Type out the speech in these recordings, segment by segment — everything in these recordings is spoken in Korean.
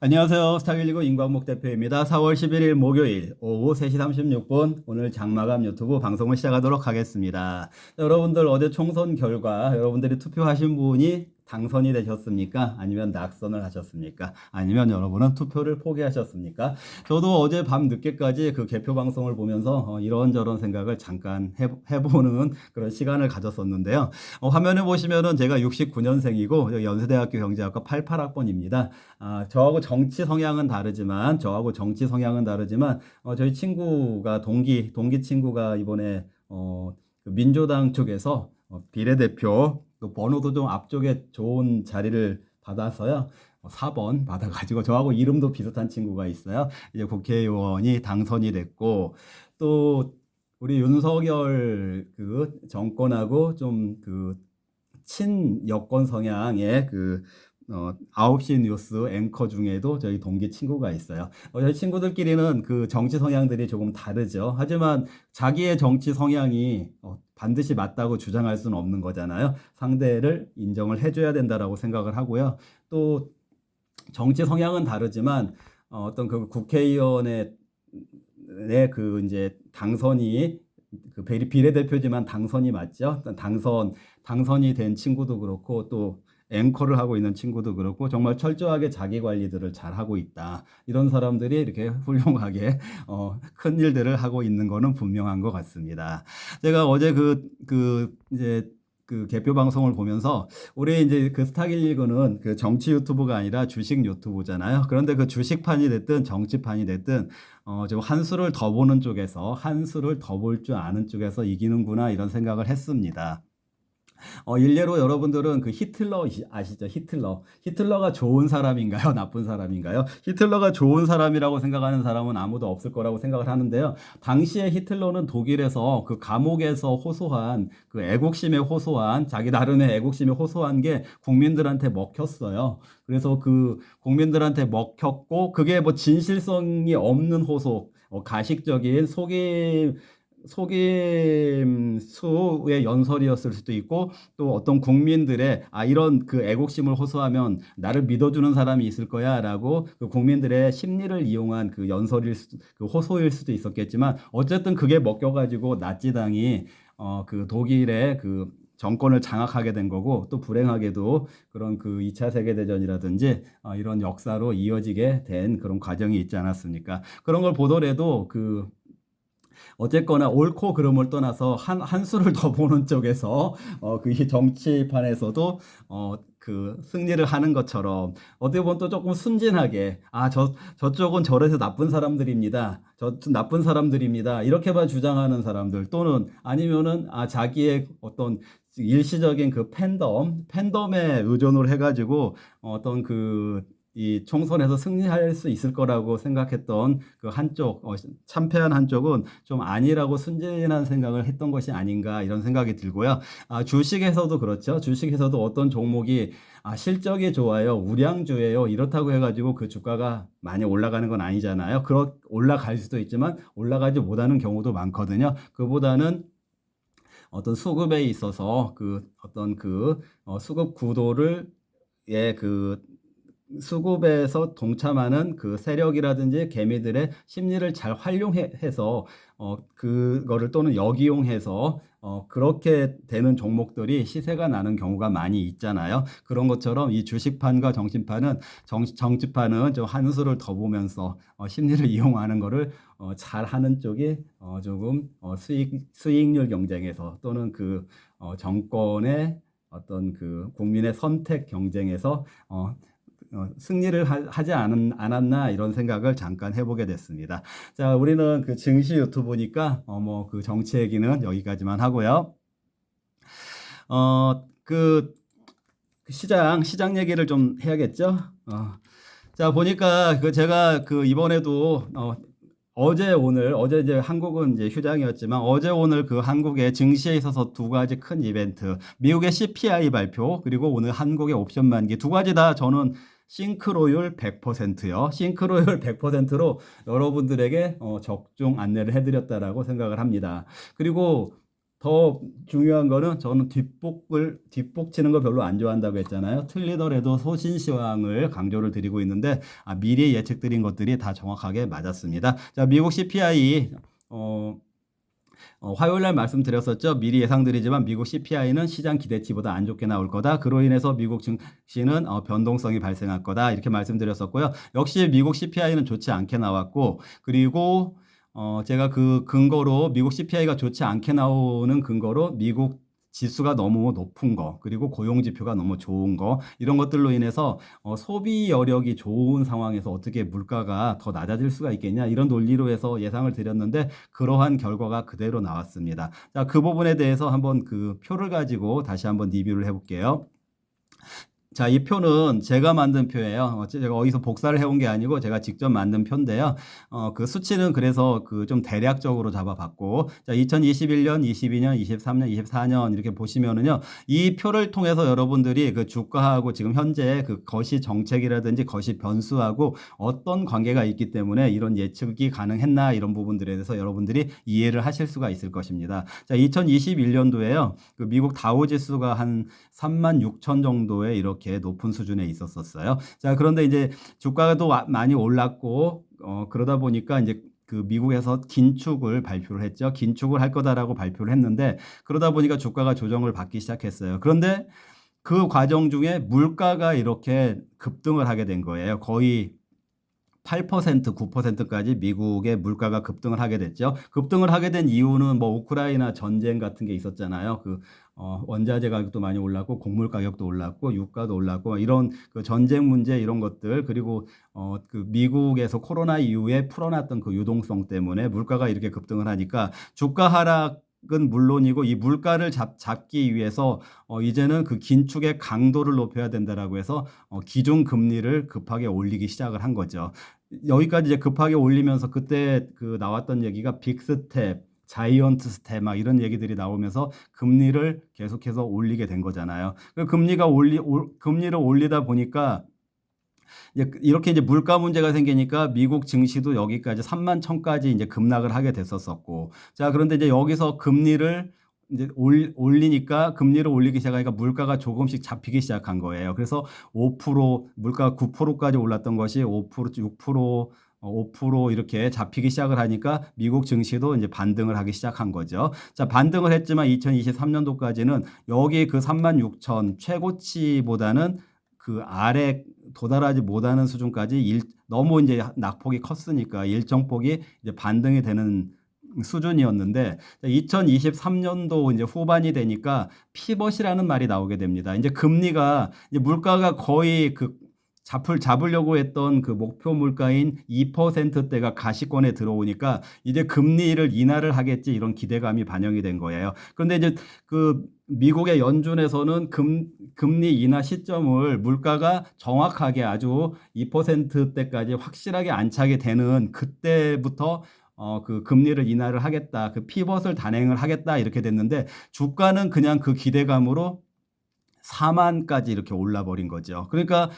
안녕하세요. 스타일리그 임광목 대표입니다. 4월 11일 목요일 오후 3시 36분 오늘 장마감 유튜브 방송을 시작하도록 하겠습니다. 여러분들 어제 총선 결과 여러분들이 투표하신 분이 당선이 되셨습니까? 아니면 낙선을 하셨습니까? 아니면 여러분은 투표를 포기하셨습니까? 저도 어제 밤 늦게까지 그 개표 방송을 보면서 어, 이런저런 생각을 잠깐 해, 해보는 그런 시간을 가졌었는데요. 어, 화면에 보시면은 제가 69년생이고 연세대학교 경제학과 88학번입니다. 아, 저하고 정치 성향은 다르지만 저하고 정치 성향은 다르지만 어, 저희 친구가 동기 동기 친구가 이번에 어, 그 민주당 쪽에서 어, 비례대표 그 번호도 좀 앞쪽에 좋은 자리를 받아서요. 어, 4번 받아가지고 저하고 이름도 비슷한 친구가 있어요. 이제 국회의원이 당선이 됐고 또 우리 윤석열 그 정권하고 좀 그 친 여권 성향의 그 어, 9시 뉴스 앵커 중에도 저희 동기 친구가 있어요. 어, 저희 친구들끼리는 그 정치 성향들이 조금 다르죠. 하지만 자기의 정치 성향이 어, 반드시 맞다고 주장할 수는 없는 거잖아요. 상대를 인정을 해줘야 된다라고 생각을 하고요. 또 정치 성향은 다르지만 어, 어떤 그 국회의원의 그 이제 당선이 그 비례- 비례대표지만 당선이 맞죠? 당선 당선이 된 친구도 그렇고 또 앵커를 하고 있는 친구도 그렇고 정말 철저하게 자기 관리들을 잘 하고 있다. 이런 사람들이 이렇게 훌륭하게 어, 큰 일들을 하고 있는 거는 분명한 것 같습니다. 제가 어제 그, 그 이제 그 개표 방송을 보면서 우리 이제 그 스타길 리그는 그 정치 유튜브가 아니라 주식 유튜브잖아요. 그런데 그 주식판이 됐든 정치판이 됐든 어, 좀 한 수를 더 보는 쪽에서 한 수를 더 볼 줄 아는 쪽에서 이기는구나 이런 생각을 했습니다. 어, 일례로 여러분들은 그 히틀러 시- 아시죠? 히틀러. 히틀러가 좋은 사람인가요? 나쁜 사람인가요? 히틀러가 좋은 사람이라고 생각하는 사람은 아무도 없을 거라고 생각을 하는데요. 당시에 히틀러는 독일에서 그 감옥에서 호소한 그 애국심에 호소한 자기 나름의 애국심에 호소한 게 국민들한테 먹혔어요. 그래서 그 국민들한테 먹혔고 그게 뭐 진실성이 없는 호소, 어, 가식적인 속임 속임수의 연설이었을 수도 있고 또 어떤 국민들의 아 이런 그 애국심을 호소하면 나를 믿어주는 사람이 있을 거야라고 그 국민들의 심리를 이용한 그 연설일 수, 그 호소일 수도 있었겠지만 어쨌든 그게 먹혀가지고 나치당이 어 그 독일의 그 정권을 장악하게 된 거고 또 불행하게도 그런 그 2차 세계대전이라든지 어, 이런 역사로 이어지게 된 그런 과정이 있지 않았습니까? 그런 걸 보더라도 그 어쨌거나 옳고 그름을 떠나서 한, 한 수를 더 보는 쪽에서 어, 그 정치판에서도 어, 그 승리를 하는 것처럼 어떻게 보면 또 조금 순진하게 아, 저, 저쪽은 저래서 나쁜 사람들입니다. 저 나쁜 사람들입니다. 이렇게만 주장하는 사람들 또는 아니면은 아, 자기의 어떤 일시적인 그 팬덤, 팬덤에 의존을 해가지고 어떤 그 이 총선에서 승리할 수 있을 거라고 생각했던 그 한쪽, 어, 참패한 한쪽은 좀 아니라고 순진한 생각을 했던 것이 아닌가 이런 생각이 들고요. 아, 주식에서도 그렇죠. 주식에서도 어떤 종목이 아, 실적이 좋아요, 우량주예요. 이렇다고 해가지고 그 주가가 많이 올라가는 건 아니잖아요. 그렇 올라갈 수도 있지만 올라가지 못하는 경우도 많거든요. 그보다는 어떤 수급에 있어서 그 어떤 그 어, 수급 구도를 예그 수급에서 동참하는 그 세력이라든지 개미들의 심리를 잘 활용해서 어 그거를 또는 역이용해서 어 그렇게 되는 종목들이 시세가 나는 경우가 많이 있잖아요. 그런 것처럼 이 주식판과 정신판은 정, 정치판은 좀 한 수를 더 보면서 어 심리를 이용하는 거를 어 잘 하는 쪽이 어 조금 어 수익 수익률 경쟁에서 또는 그 어 정권의 어떤 그 국민의 선택 경쟁에서 어 어, 승리를 하, 지 않, 않았나 이런 생각을 잠깐 해보게 됐습니다. 자, 우리는 그 증시 유튜브니까 어, 뭐 그 정치 얘기는 여기까지만 하고요. 어, 그 시장 시장 얘기를 좀 해야겠죠. 어. 자, 보니까 그 제가 그 이번에도 어, 어제 오늘 어제 이제 한국은 이제 휴장이었지만 어제 오늘 그 한국의 증시에 있어서 두 가지 큰 이벤트 미국의 CPI 발표 그리고 오늘 한국의 옵션 만기 두 가지 다 저는 싱크로율 100%요. 싱크로율 100%로 여러분들에게 어, 적중 안내를 해드렸다라고 생각을 합니다. 그리고 더 중요한 거는 저는 뒷북을 뒷북 치는 거 별로 안 좋아한다고 했잖아요. 틀리더라도 소신시황을 강조를 드리고 있는데 아, 미리 예측드린 것들이 다 정확하게 맞았습니다. 자, 미국 CPI 어, 어, 화요일 날 말씀드렸었죠. 미리 예상드리지만 미국 CPI는 시장 기대치보다 안 좋게 나올 거다. 그로 인해서 미국 증시는 어, 변동성이 발생할 거다. 이렇게 말씀드렸었고요. 역시 미국 CPI는 좋지 않게 나왔고 그리고 어, 제가 그 근거로 미국 CPI가 좋지 않게 나오는 근거로 미국 지수가 너무 높은 거, 그리고 고용 지표가 너무 좋은 거, 이런 것들로 인해서 어, 소비 여력이 좋은 상황에서 어떻게 물가가 더 낮아질 수가 있겠냐, 이런 논리로 해서 예상을 드렸는데, 그러한 결과가 그대로 나왔습니다. 자, 그 부분에 대해서 한번 그 표를 가지고 다시 한번 리뷰를 해볼게요. 자, 이 표는 제가 만든 표예요. 어, 제가 어디서 복사를 해온 게 아니고 제가 직접 만든 표인데요. 어, 그 수치는 그래서 그 좀 대략적으로 잡아봤고, 자, 2021년, 22년, 23년, 24년 이렇게 보시면은요, 이 표를 통해서 여러분들이 그 주가하고 지금 현재 그 거시 정책이라든지 거시 변수하고 어떤 관계가 있기 때문에 이런 예측이 가능했나 이런 부분들에 대해서 여러분들이 이해를 하실 수가 있을 것입니다. 자, 2021년도에요. 그 미국 다우 지수가 한 3만 6천 정도에 이렇게 높은 수준에 있었었어요. 자, 그런데 이제 주가가 또 많이 올랐고 어, 그러다 보니까 이제 그 미국에서 긴축을 발표를 했죠. 긴축을 할 거다라고 발표를 했는데 그러다 보니까 주가가 조정을 받기 시작했어요. 그런데 그 과정 중에 물가가 이렇게 급등을 하게 된 거예요. 거의 8% 9%까지 미국의 물가가 급등을 하게 됐죠. 급등을 하게 된 이유는 뭐 우크라이나 전쟁 같은 게 있었잖아요. 그 어, 원자재 가격도 많이 올랐고 곡물 가격도 올랐고 유가도 올랐고 이런 그 전쟁 문제 이런 것들 그리고 어, 그 미국에서 코로나 이후에 풀어놨던 그 유동성 때문에 물가가 이렇게 급등을 하니까 주가 하락 은 물론이고 이 물가를 잡, 잡기 위해서 어, 이제는 그 긴축의 강도를 높여야 된다라고 해서 어, 기준 금리를 급하게 올리기 시작을 한 거죠. 여기까지 이제 급하게 올리면서 그때 그 나왔던 얘기가 빅스텝 자이언트 스텝 막 이런 얘기들이 나오면서 금리를 계속해서 올리게 된 거잖아요. 그 금리가 올리 올, 금리를 올리다 보니까 이제 이렇게 이제 물가 문제가 생기니까 미국 증시도 여기까지 3만 천까지 이제 급락을 하게 됐었었고 자 그런데 이제 여기서 금리를 이제 올, 올리니까 금리를 올리기 시작하니까 물가가 조금씩 잡히기 시작한 거예요. 그래서 5% 물가 9%까지 올랐던 것이 5% 6% 5% 이렇게 잡히기 시작을 하니까 미국 증시도 이제 반등을 하기 시작한 거죠. 자, 반등을 했지만 2023년도까지는 여기 그 3만 6천 최고치보다는 그 아래 도달하지 못하는 수준까지 일, 너무 이제 낙폭이 컸으니까 일정 폭이 이제 반등이 되는 수준이었는데 2023년도 이제 후반이 되니까 피벗이라는 말이 나오게 됩니다. 이제 금리가 이제 물가가 거의 그 잡을 잡으려고 했던 그 목표 물가인 2%대가 가시권에 들어오니까 이제 금리를 인하를 하겠지 이런 기대감이 반영이 된 거예요. 그런데 이제 그 미국의 연준에서는 금, 금리 인하 시점을 물가가 정확하게 아주 2%대까지 확실하게 안착이 되는 그때부터 어, 그 금리를 인하를 하겠다. 그 피벗을 단행을 하겠다. 이렇게 됐는데 주가는 그냥 그 기대감으로 4만까지 이렇게 올라 버린 거죠. 그러니까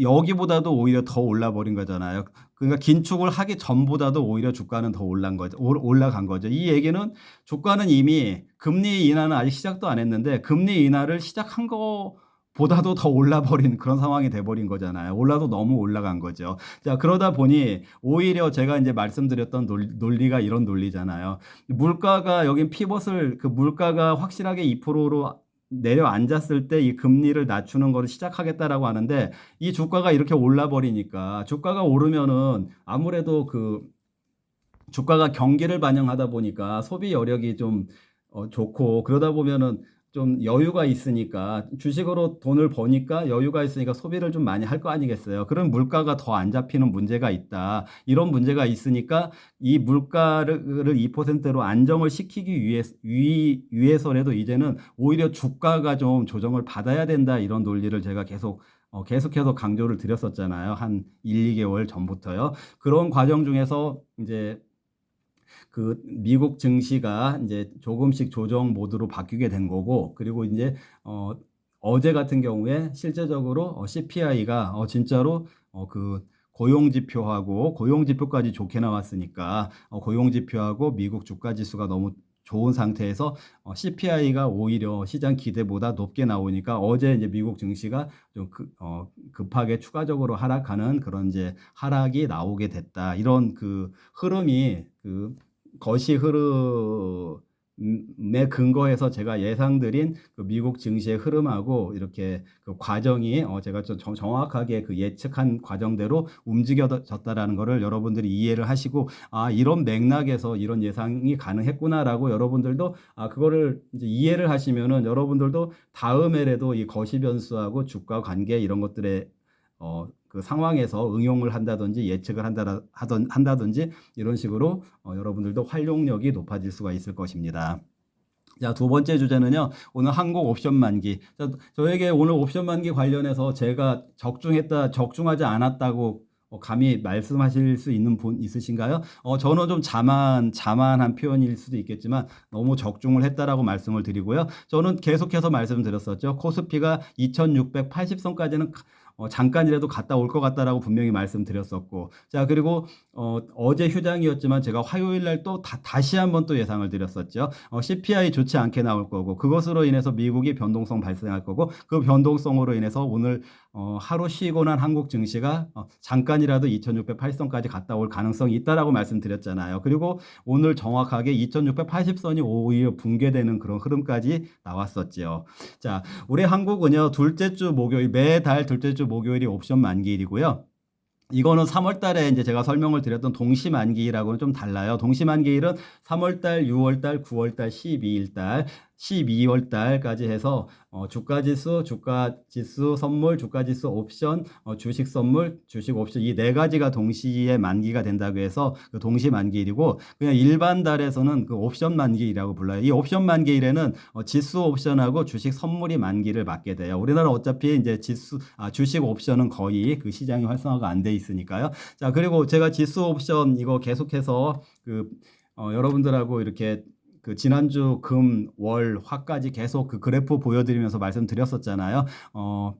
여기보다도 오히려 더 올라 버린 거잖아요. 그러니까 긴축을 하기 전보다도 오히려 주가는 더 올란 거죠. 올라간 거죠. 이 얘기는 주가는 이미 금리 인하는 아직 시작도 안 했는데 금리 인하를 시작한 거 보다도 더 올라버린 그런 상황이 돼버린 거잖아요. 올라도 너무 올라간 거죠. 자, 그러다 보니 오히려 제가 이제 말씀드렸던 논리 가 이런 논리잖아요. 물가가 여긴 피벗을 그 물가가 확실하게 2%로 내려앉았을 때 이 금리를 낮추는 거를 시작하겠다라고 하는데 이 주가가 이렇게 올라 버리니까 주가가 오르면은 아무래도 그 주가가 경기를 반영하다 보니까 소비 여력이 좀 어, 좋고 그러다 보면은 좀 여유가 있으니까 주식으로 돈을 버니까 여유가 있으니까 소비를 좀 많이 할 거 아니겠어요. 그럼 물가가 더 안 잡히는 문제가 있다. 이런 문제가 있으니까 이 물가를 2%로 안정을 시키기 위해 위, 위해서라도 이제는 오히려 주가가 좀 조정을 받아야 된다. 이런 논리를 제가 계속 어, 계속해서 강조를 드렸었잖아요. 한 1, 2개월 전부터요. 그런 과정 중에서 이제 그 미국 증시가 이제 조금씩 조정 모드로 바뀌게 된 거고 그리고 이제 어 어제 같은 경우에 실제적으로 어 CPI가 어 진짜로 어그 고용 지표하고 고용 지표까지 좋게 나왔으니까 어 고용 지표하고 미국 주가 지수가 너무 좋은 상태에서 어, CPI가 오히려 시장 기대보다 높게 나오니까 어제 이제 미국 증시가 좀 급, 어, 급하게 추가적으로 하락하는 그런 이제 하락이 나오게 됐다. 이런 그 흐름이 그 거시 흐름 에 근거해서 제가 예상드린 그 미국 증시의 흐름하고 이렇게 그 과정이 어 제가 좀 정- 정확하게 그 예측한 과정대로 움직여졌다라는 거를 여러분들이 이해를 하시고 아 이런 맥락에서 이런 예상이 가능했구나라고 여러분들도 아 그거를 이제 이해를 하시면은 여러분들도 다음에라도 이 거시 변수하고 주가 관계 이런 것들에 어, 그 상황에서 응용을 한다든지 예측을 한다, 하던, 한다든지 이런 식으로 어, 여러분들도 활용력이 높아질 수가 있을 것입니다. 자, 두 번째 주제는요. 오늘 한국 옵션 만기. 자, 저에게 오늘 옵션 만기 관련해서 제가 적중했다, 적중하지 않았다고 어, 감히 말씀하실 수 있는 분 있으신가요? 어, 저는 좀 자만, 자만한 표현일 수도 있겠지만 너무 적중을 했다라고 말씀을 드리고요. 저는 계속해서 말씀드렸었죠. 코스피가 2680선까지는 어, 잠깐이라도 갔다 올 것 같다라고 분명히 말씀드렸었고, 자 그리고 어, 어제 휴장이었지만 제가 화요일 날 또 다시 한번 또 예상을 드렸었죠. 어, CPI 좋지 않게 나올 거고, 그것으로 인해서 미국이 변동성 발생할 거고, 그 변동성으로 인해서 오늘 어, 하루 쉬고 난 한국 증시가 어, 잠깐이라도 2680선까지 갔다 올 가능성이 있다라고 말씀드렸잖아요. 그리고 오늘 정확하게 2680선이 오히려 붕괴되는 그런 흐름까지 나왔었죠. 자, 우리 한국은요, 둘째 주 목요일, 매달 둘째 주 목요일이 옵션 만기일이고요. 이거는 3월 달에 이제 제가 설명을 드렸던 동시 만기일하고는 좀 달라요. 동시 만기일은 3월 달, 6월 달, 9월 달, 12일 달, 12월 달까지 해서 어, 주가 지수, 주가 지수 선물, 주가 지수 옵션, 어, 주식 선물, 주식 옵션 이 네 가지가 동시에 만기가 된다고 해서 그 동시 만기일이고 그냥 일반 달에서는 그 옵션 만기일이라고 불러요. 이 옵션 만기일에는 어, 지수 옵션하고 주식 선물이 만기를 맞게 돼요. 우리나라 어차피 이제 지수 아, 주식 옵션은 거의 그 시장이 활성화가 안 돼 있으니까요. 자, 그리고 제가 지수 옵션 이거 계속해서 그 어, 여러분들하고 이렇게 그 지난주 금, 월, 화까지 계속 그 그래프 보여드리면서 말씀드렸었잖아요. 어,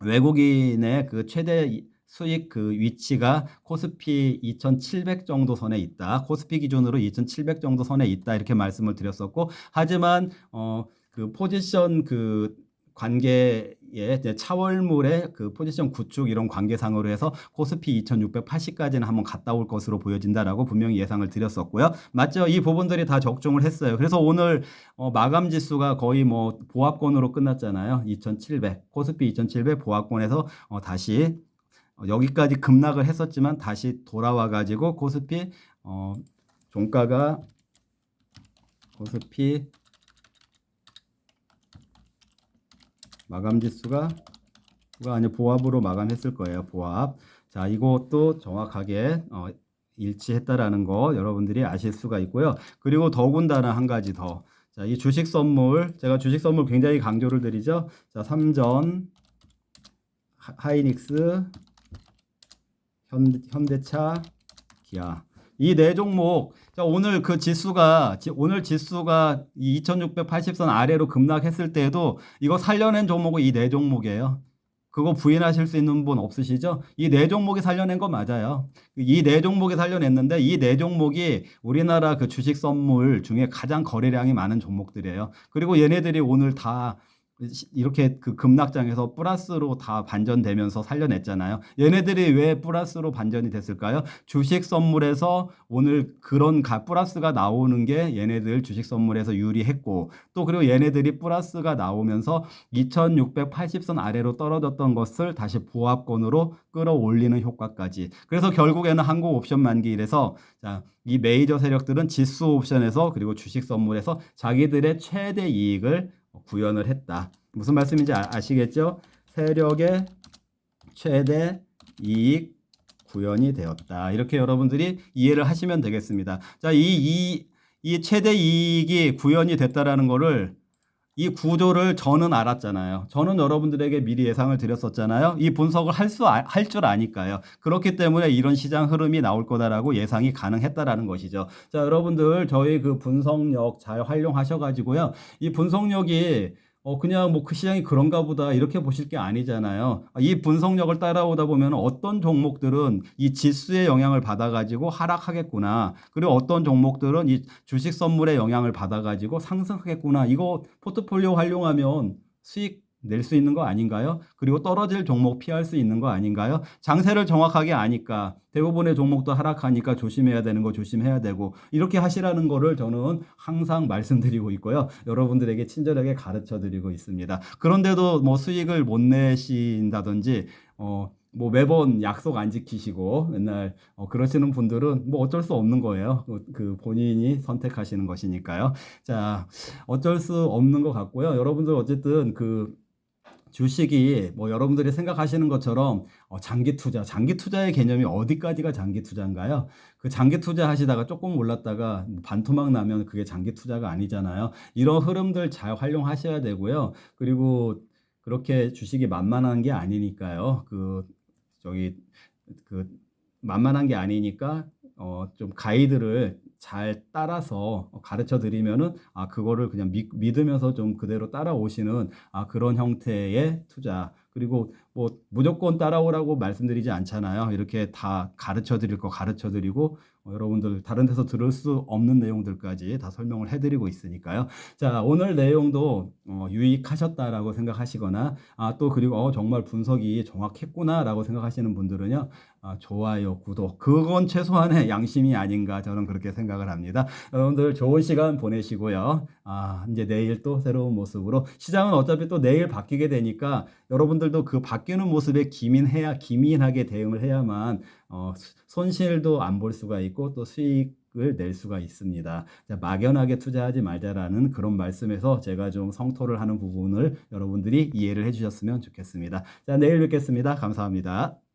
외국인의 그 최대 이- 수익 그 위치가 코스피 2,700 정도 선에 있다. 코스피 기준으로 2,700 정도 선에 있다. 이렇게 말씀을 드렸었고, 하지만 어, 그 포지션 그 관계 의 이제 차월물의 그 포지션 구축 이런 관계상으로 해서 코스피 2680까지는 한번 갔다 올 것으로 보여진다라고 분명히 예상을 드렸었고요. 맞죠? 이 부분들이 다 적중을 했어요. 그래서 오늘 어, 마감 지수가 거의 뭐 보합권으로 끝났잖아요. 2700 코스피 2700 보합권에서 어, 다시 어, 여기까지 급락을 했었지만 다시 돌아와 가지고 코스피 어, 종가가 코스피 마감 지수가 가 아니 보합으로 마감했을 거예요. 보합. 자, 이것도 정확하게 어, 일치했다라는 거 여러분들이 아실 수가 있고요. 그리고 더군다나 한 가지 더. 자, 이 주식 선물 제가 주식 선물 굉장히 강조를 드리죠. 자, 삼전 하- 하이닉스 현, 현대차 기아 이 네 종목 자, 오늘 그 지수가 지- 오늘 지수가 2680선 아래로 급락했을 때에도 이거 살려낸 종목은 이 네 종목이에요. 그거 부인하실 수 있는 분 없으시죠? 이 네 종목이 살려낸 거 맞아요. 이 네 종목이 살려냈는데 이 네 종목이 우리나라 그 주식 선물 중에 가장 거래량이 많은 종목들이에요. 그리고 얘네들이 오늘 다 이렇게 그 급락장에서 플러스로 다 반전되면서 살려냈잖아요. 얘네들이 왜 플러스로 반전이 됐을까요? 주식 선물에서 오늘 그런 가 플러스가 나오는 게 얘네들 주식 선물에서 유리했고 또 그리고 얘네들이 플러스가 나오면서 2680선 아래로 떨어졌던 것을 다시 보합권으로 끌어올리는 효과까지. 그래서 결국에는 한국 옵션 만기 일에서 자, 이 메이저 세력들은 지수 옵션에서 그리고 주식 선물에서 자기들의 최대 이익을 구현을 했다. 무슨 말씀인지 아, 아시겠죠? 세력의 최대 이익 구현이 되었다. 이렇게 여러분들이 이해를 하시면 되겠습니다. 자, 이, 이, 이 최대 이익이 구현이 됐다라는 거를 이 구조를 저는 알았잖아요. 저는 여러분들에게 미리 예상을 드렸었잖아요. 이 분석을 할 수, 할 줄 아니까요. 그렇기 때문에 이런 시장 흐름이 나올 거다라고 예상이 가능했다라는 것이죠. 자, 여러분들, 저희 그 분석력 잘 활용하셔 가지고요. 이 분석력이 어, 그냥 뭐 그 시장이 그런가 보다 이렇게 보실 게 아니잖아요. 아, 이 분석력을 따라오다 보면 어떤 종목들은 이 지수의 영향을 받아가지고 하락하겠구나. 그리고 어떤 종목들은 이 주식 선물의 영향을 받아가지고 상승하겠구나. 이거 포트폴리오 활용하면 수익 낼 수 있는 거 아닌가요? 그리고 떨어질 종목 피할 수 있는 거 아닌가요? 장세를 정확하게 아니까 대부분의 종목도 하락하니까 조심해야 되는 거 조심해야 되고 이렇게 하시라는 거를 저는 항상 말씀드리고 있고요. 여러분들에게 친절하게 가르쳐 드리고 있습니다. 그런데도 뭐 수익을 못 내신다든지 어, 뭐 매번 약속 안 지키시고 맨날 어, 그러시는 분들은 뭐 어쩔 수 없는 거예요. 그, 그 본인이 선택하시는 것이니까요. 자, 어쩔 수 없는 것 같고요. 여러분들 어쨌든 그 주식이 뭐 여러분들이 생각하시는 것처럼 어, 장기 투자, 장기 투자의 개념이 어디까지가 장기 투자인가요? 그 장기 투자 하시다가 조금 올랐다가 뭐 반토막 나면 그게 장기 투자가 아니잖아요. 이런 흐름들 잘 활용하셔야 되고요. 그리고 그렇게 주식이 만만한 게 아니니까요. 그 저기 그 만만한 게 아니니까 어 좀 가이드를 잘 따라서 가르쳐 드리면은 아 그거를 그냥 믿, 믿으면서 좀 그대로 따라오시는 아 그런 형태의 투자 그리고 뭐 무조건 따라오라고 말씀드리지 않잖아요. 이렇게 다 가르쳐 드릴 거 가르쳐 드리고 어, 여러분들 다른 데서 들을 수 없는 내용들까지 다 설명을 해드리고 있으니까요. 자 오늘 내용도 어, 유익하셨다라고 생각하시거나 아 또 그리고 어, 정말 분석이 정확했구나라고 생각하시는 분들은요. 아, 좋아요, 구독 그건 최소한의 양심이 아닌가 저는 그렇게 생각을 합니다. 여러분들 좋은 시간 보내시고요. 아 이제 내일 또 새로운 모습으로 시장은 어차피 또 내일 바뀌게 되니까 여러분들도 그 바뀌는 모습에 기민해야 기민하게 대응을 해야만 어, 손실도 안 볼 수가 있고 또 수익을 낼 수가 있습니다. 자, 막연하게 투자하지 말자라는 그런 말씀에서 제가 좀 성토를 하는 부분을 여러분들이 이해를 해주셨으면 좋겠습니다. 자, 내일 뵙겠습니다. 감사합니다.